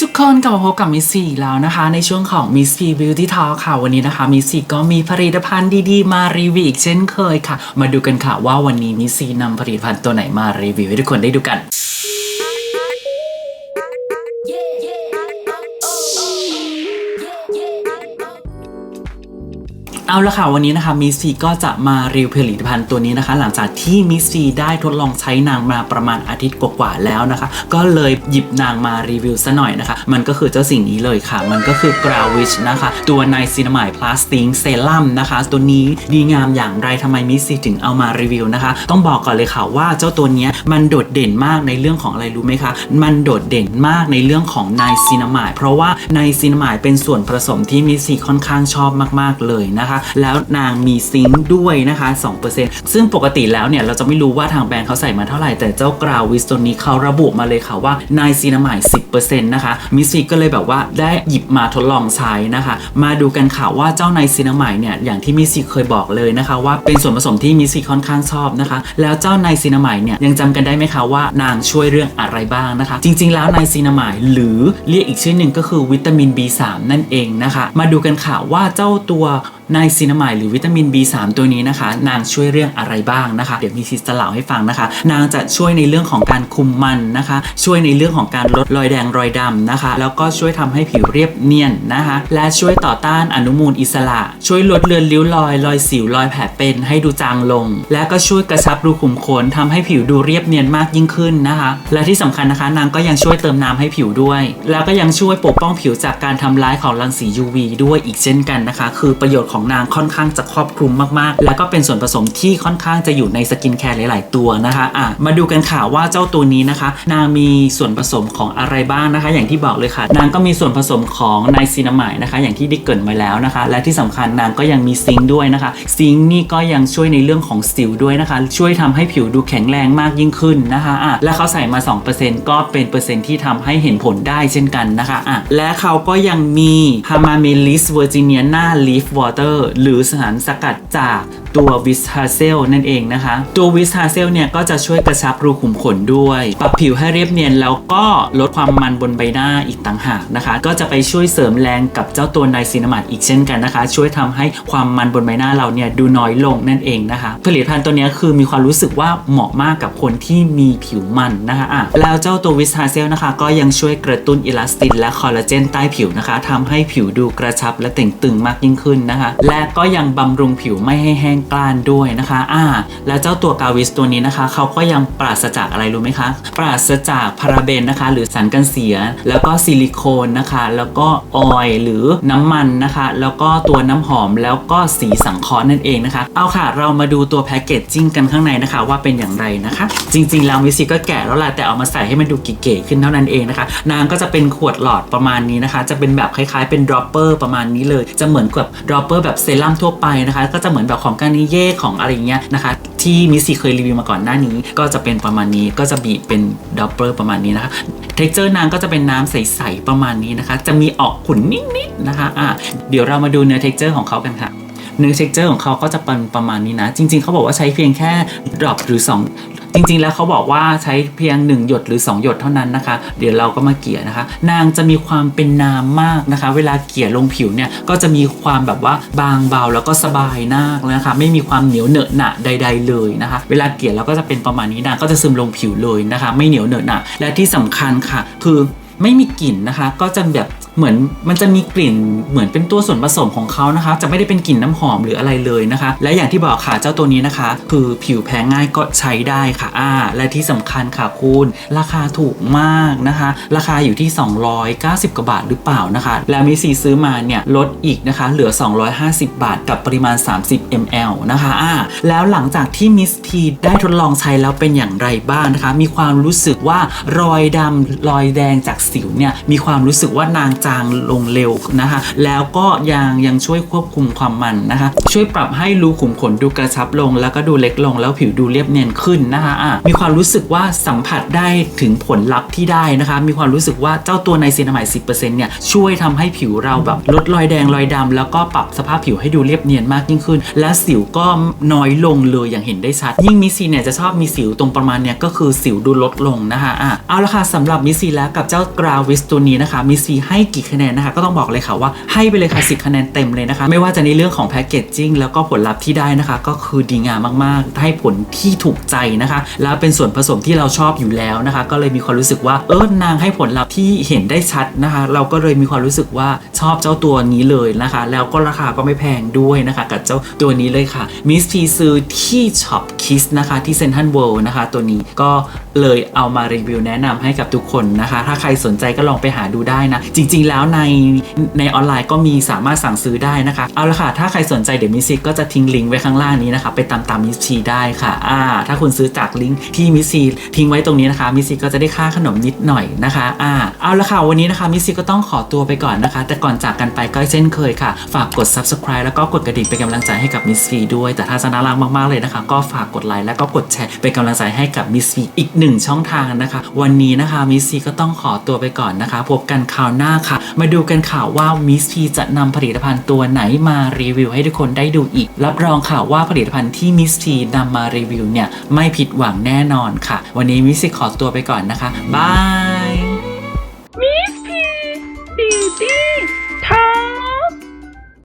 ทุกคนกลับมาพบกับมิสซี่แล้วนะคะ ในช่วงของ Miss P Beauty Talk ค่ะ วันนี้นะคะมิสซี่ก็มีผลิตภัณฑ์ดีๆ มารีวิวอีกเช่นเคยค่ะ มาดูกันค่ะว่าวันนี้มิสซี่นำผลิตภัณฑ์ตัวไหนมารีวิวให้ทุกคนได้ดูกัน เอาละค่ะวันนี้นะคะมิสซีก็จะมารีวิวผลิตภัณฑ์ตัวนี้นะคะ หลังจากที่มิสซีได้ทดลองใช้นางมาประมาณอาทิตย์กว่าๆแล้วนะคะ ก็เลยหยิบนางมารีวิวซะหน่อยนะคะ มันก็คือเจ้าสิ่งนี้เลยค่ะ มันก็คือกราวิชนะคะ ตัวไนซินามายพลาสติงเซรั่มนะคะ ตัวนี้ดีงามอย่างไรทำไมมิสซีถึงเอามารีวิวนะคะ ต้องบอกก่อนเลยค่ะว่าเจ้าตัวนี้มันโดดเด่นมากในเรื่องของอะไรรู้ไหมคะมันโดดเด่นมากในเรื่องของไนซินามายเพราะว่าไนซินามายเป็นส่วนผสมที่มิสซีค่อนข้างชอบมาก ๆเลยนะคะแล้วนางมีซิงค์ด้วยนะคะ 2%ซึ่งปกติแล้วเนี่ย เราจะไม่รู้ว่าทางแบรนด์เขาใส่มาเท่าไหร่ แต่เจ้ากราววิสตัวนี้เขาระบุมาเลยค่ะว่าไนซีนามาย10%นะคะมิสซีก็เลยแบบว่าได้หยิบมาทดลองใช้นะคะ มาดูกันค่ะว่าเจ้าไนซีนามายเนี่ยอย่างที่มิสซีเคยบอกเลยนะคะ ว่าเป็นส่วนผสมที่มิสซีค่อนข้างชอบนะคะ แล้วเจ้าไนซีนามายเนี่ยยังจำกันได้ไหมคะว่านางช่วยเรื่องอะไรบ้างนะคะ จริง ๆ แล้วไนซีนามายหรือเรียกอีกชื่อหนึ่งก็คือวิตามิน B3 นั่นเองนะคะ มาดูกันค่ะว่าเจ้าตัวไนซินามายหรือวิตามิน B3 ตัวนี้นะคะ นางช่วยเรื่องอะไรบ้างนะคะ เดี๋ยวมีซิสจะเล่าให้ฟังนะคะ นางจะช่วยในเรื่องของการคุมมันนะคะ ช่วยในเรื่องของการลดรอยแดงรอยดำนะคะ แล้วก็ช่วยทำให้ผิวเรียบเนียนนะคะ และช่วยต่อต้านอนุมูลอิสระ ช่วยลดเลือนริ้วรอยรอยสิวรอยแผลเป็นให้ดูจางลง และก็ช่วยกระชับรูขุมขนทำให้ผิวดูเรียบเนียนมากยิ่งขึ้นนะคะ และที่สำคัญนะคะ นางก็ยังช่วยเติมน้ำให้ผิวด้วย แล้วก็ยังช่วยปกป้องผิวจากการทำร้ายของรังสี UV ด้วยอีกเช่นกันนะคะ คือประโยชน์ของนางค่อนข้างจะครอบคลุมมากๆ แล้วก็เป็นส่วนผสมที่ค่อนข้างจะอยู่ในสกินแคร์หลาย ๆ ตัวนะคะอะมาดูกันค่ะว่าเจ้าตัวนี้นะคะ นางมีส่วนผสมของอะไรบ้างนะคะ อย่างที่บอกเลยค่ะ นางก็มีส่วนผสมของไนซินามายนะคะ อย่างที่ได้เกรินไว้แล้วนะคะ และที่สำคัญนางก็ยังมีซิงค์ด้วยนะคะ ซิงค์นี่ก็ยังช่วยในเรื่องของสิวด้วยนะคะ ช่วยทำให้ผิวดูแข็งแรงมากยิ่งขึ้นนะคะอะและเขาใส่มา 2%ก็เป็นเปอร์เซ็นต์ที่ทำให้เห็นผลได้เช่นกันนะคะอะและเขาก็ยังมีฮามาเมลิสเวอร์จิเนียนาลีฟวอเตอร์หรือสารสกัดจากตัววิสฮาเซลนั่นเองนะคะ ตัววิสฮาเซลเนี่ยก็จะช่วยกระชับรูขุมขนด้วย ปรับผิวให้เรียบเนียนแล้วก็ลดความมันบนใบหน้าอีกต่างหากนะคะ ก็จะไปช่วยเสริมแรงกับเจ้าตัวไนซินามายอีกเช่นกันนะคะ ช่วยทำให้ความมันบนใบหน้าเราเนี่ยดูน้อยลงนั่นเองนะคะ ผลิตภัณฑ์ตัวนี้คือมีความรู้สึกว่าเหมาะมากกับคนที่มีผิวมันนะคะอะแล้วเจ้าตัววิสฮาเซลนะคะ ก็ยังช่วยกระตุ้นอิลาสตินและคอลลาเจนใต้ผิวนะคะทำให้ผิวดูกระชับและเต่งตึงมากยิ่งขึ้นนะคะ และก็ยังบำรุงผิวไม่ให้แห้งกร้านด้วยนะคะอ่าและเจ้าตัวกาวิสตัวนี้นะคะ เขาก็ยังปราศจากอะไรรู้ไหมคะ ปราศจากพาราเบนนะคะ หรือสารกันเสีย แล้วก็ซิลิโคนนะคะ แล้วก็ออยล์หรือน้ำมันนะคะ แล้วก็ตัวน้ำหอมแล้วก็สีสังเคราะห์นั่นเองนะคะ เอาค่ะ เรามาดูตัวแพคเกจจิ้งกันข้างในนะคะ ว่าเป็นอย่างไรนะคะ จริงๆแล้วมิสซี่ก็แกะแล้วแหละแต่เอามาใส่ให้มันดูเก๋ๆขึ้นเท่านั้นเองนะคะ นางก็จะเป็นขวดหลอดประมาณนี้นะคะ จะเป็นแบบคล้ายๆ เป็นดรอปเปอร์ประมาณนี้เลย จะเหมือนกับดรอปเปอร์แบบซรั่มทั่วไปนะคะ ก็จะเหมือนแบบของกานิเย่ของอะไรอย่างเงี้ยนะคะ ที่มิสซีเคยรีวิวมาก่อนหน้านี้ ก็จะเป็นประมาณนี้ก็จะบีบเป็นดรอปเปอร์ประมาณนี้นะคะเท็กเจอร์นางก็จะเป็นน้ำใสๆประมาณนี้นะคะ จะมีออกขุ่นนิดๆนะคะอะเดี๋ยวเรามาดูเนื้อเท็กเจอร์ของเขากันค่ะเนื้อเท็กเจอร์ของเขาก็จะเป็นประมาณนี้นะ จริง ๆเขาบอกว่าใช้เพียงแค่ดรอปหรือ 2จริงๆแล้วเขาบอกว่าใช้เพียง 1 หยดหรือ 2 หยดเท่านั้นนะคะ เดี๋ยวเราก็มาเกลี่ยนะคะ นางจะมีความเป็นน้ำมากนะคะ เวลาเกลี่ยลงผิวเนี่ยก็จะมีความแบบว่าบางเบาแล้วก็สบายมากเลยนะคะ ไม่มีความเหนียวเหนอะหนะใด ๆ เลยนะคะ เวลาเกลี่ยแล้วก็จะเป็นประมาณนี้นางก็จะซึมลงผิวเลยนะคะ ไม่เหนียวเหนอะหนะและที่สำคัญค่ะ คือไม่มีกลิ่นนะคะ ก็จะแบบ เหมือนมันจะมีกลิ่นเหมือนเป็นตัวส่วนผสมของเขานะคะ จะไม่ได้เป็นกลิ่นน้ำหอมหรืออะไรเลยนะคะ และอย่างที่บอกค่ะเจ้าตัวนี้นะคะ คือผิวแพ้ง่ายก็ใช้ได้ค่ะอ่าและที่สำคัญค่ะคุณราคาถูกมากนะคะ ราคาอยู่ที่ 290 กว่าบาทหรือเปล่านะคะ แล้วมิซีซื้อมาเนี่ยลดอีกนะคะ เหลือ 250 บาทกับปริมาณ 30 ml นะคะอ่าแล้วหลังจากที่มิสพีได้ทดลองใช้แล้วเป็นอย่างไรบ้างนะคะ มีความรู้สึกว่ารอยดำรอยแดงจากสิวเนี่ยมีความรู้สึกว่านางจะจางลงเร็วนะคะ แล้วก็ยังยังช่วยควบคุมความมันนะคะ ช่วยปรับให้รูขุมขนดูกระชับลง แล้วก็ดูเล็กลงแล้วผิวดูเรียบเนียนขึ้นนะคะะมีความรู้สึกว่าสัมผัสได้ถึงผลลัพธ์ที่ได้นะคะ มีความรู้สึกว่าเจ้าตัวในซีนามาย10%เนี่ยช่วยทำให้ผิวเราแบบลดรอยแดงรอยดำแล้วก็ปรับสภาพผิวให้ดูเรียบเนียนมากยิ่งขึ้น และสิวก็น้อยลงเลยอย่างเห็นได้ชัด ยิ่งมิซีเนี่ยจะชอบมีสิวตรงประมาณเนี่ยก็คือสิวดูลดลงนะคะอะเอาละค่ะสำหรับมิซีแล้วกับเจ้ากราวิสตัวนี้นะคะมิซีให้กคะแนนนะคะก็ต้องบอกเลยค่ะว่าให้ไปเลยค่ะ10คะแนนเต็มเลยนะคะ ไม่ว่าจะในเรื่องของแพคเกจจิ้งแล้วก็ผลลัพธ์ที่ได้นะคะ ก็คือดีงามมากๆ ให้ผลที่ถูกใจนะคะ แล้วเป็นส่วนผสมที่เราชอบอยู่แล้วนะคะ ก็เลยมีความรู้สึกว่าเออนางให้ผลลัพธ์ที่เห็นได้ชัดนะคะ เราก็เลยมีความรู้สึกว่าชอบเจ้าตัวนี้เลยนะคะ แล้วก็ราคาก็ไม่แพงด้วยนะคะ กับเจ้าตัวนี้เลยค่ะมิสทีซื้อที่ช็อปคิสนะคะที่เซนทันเวิลด์นะคะ ตัวนี้ก็เลยเอามารีวิวแนะนำให้กับทุกคนนะคะ ถ้าใครสนใจก็ลองไปหาดูได้นะ จริง ๆแล้วในในออนไลน์ก็มีสามารถสั่งซื้อได้นะคะ เอาละค่ะ ถ้าใครสนใจเดี๋ยวมิสซีก็จะทิ้งลิงก์ไว้ข้างล่างนี้นะคะ ไปตามตามมิสซีได้ค่ะอ่าถ้าคุณซื้อจากลิงก์ที่มิสซีทิ้งไว้ตรงนี้นะคะ มิสซีก็จะได้ค่าขนมนิดหน่อยนะคะอ่าเอาละค่ะวันนี้นะคะมิสซีก็ต้องขอตัวไปก่อนนะคะ แต่ก่อนจากกันไปก็เช่นเคยค่ะ ฝากกด subscribe แล้วก็กดกระดิ่งเป็นกำลังใจให้กับมิสซีด้วย แต่ถ้าจะน่ารักมากๆเลยนะคะ ก็ฝากกดไลค์แล้วก็กดแชร์เป็นกำลังใจให้กับมิสซีอีกหนึ่งช่องทางนะคะ วันนี้นะคะมิสซีก็ต้องขอตัวไปก่อนนะคะ พบกันคราวหน้าค่ะมาดูกันข่าวว่ามิสทีจะนำผลิตภัณฑ์ตัวไหนมารีวิวให้ทุกคนได้ดูอีก รับรองค่ะว่าผลิตภัณฑ์ที่มิสทีนำมารีวิวเนี่ยไม่ผิดหวังแน่นอนค่ะ วันนี้มิสซีขอตัวไปก่อนนะคะบาย